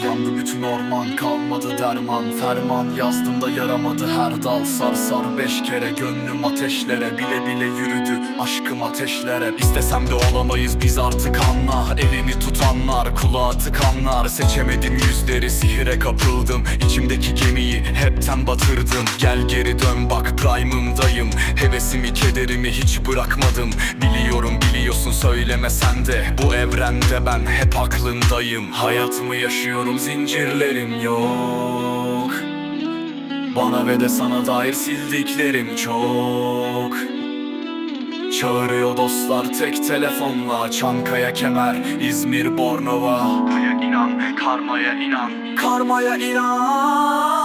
Bittin orman kalmadı derman. Ferman yazdım da yaramadı her dal. Sar sar beş kere gönlüm ateşlere. Bile bile yürüdü aşkım ateşlere. İstesem de olamayız biz artık anla Elini tutanlar kulağa tıkanlar. Seçemedim yüzleri sihire kapıldım. İçimdeki gemiyi hepten batırdım. Gel geri dön bak prime'ımdayım. Hevesimi kederimi hiç bırakmadım. Biliyorum biliyorsun söylemesen de Bu evrende ben hep aklındayım. Hayatımı yaşıyorum zincirlerim yok. Bana ve de sana dair sildiklerim çok. Çağırıyor dostlar tek telefonla. Çankaya Kemer, İzmir, Bornova. Karmaya inan, karmaya inan. Karmaya inan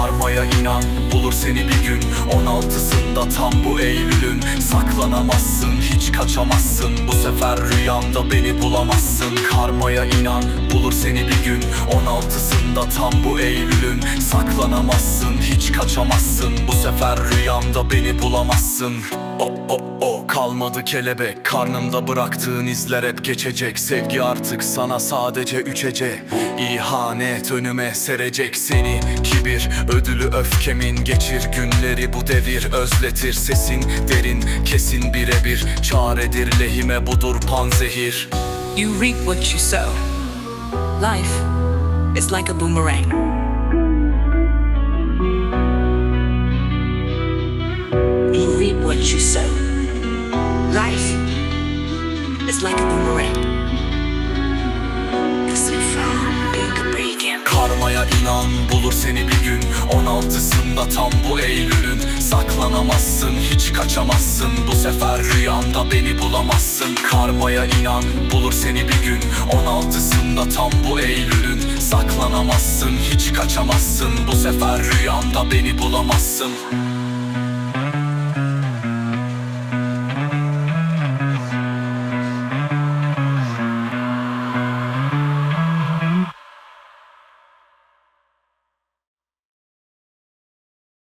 Karmaya inan, bulur seni bir gün. 16'sında tam bu Eylül'ün Saklanamazsın, hiç kaçamazsın. Bu sefer rüyamda beni bulamazsın. Karmaya inan, bulur seni bir gün. 16'sında tam bu Eylül'ün Saklanamazsın, hiç kaçamazsın. Bu sefer rüyamda beni bulamazsın. Oh oh oh kalmadı kelebek Karnımda bıraktığın izler hep geçecek. Sevgi artık sana sadece üç hece İhanet önüme serecek seni. Kibir ödülü öfkemin Geçir. Günleri bu devir özletir. Sesin derin kesin birebir. Çaredir lehime budur panzehir. You reap what you sow. Life is like a boomerang. Like a boomerang. Karmaya inan bulur seni bir gün. 16'sında tam bu Eylül'ün. Saklanamazsın hiç kaçamazsın. Bu sefer rüyamda beni bulamazsın. Karmaya inan bulur seni bir gün. 16'sında tam bu Eylül'ün. Saklanamazsın hiç kaçamazsın. Bu sefer rüyamda beni bulamazsın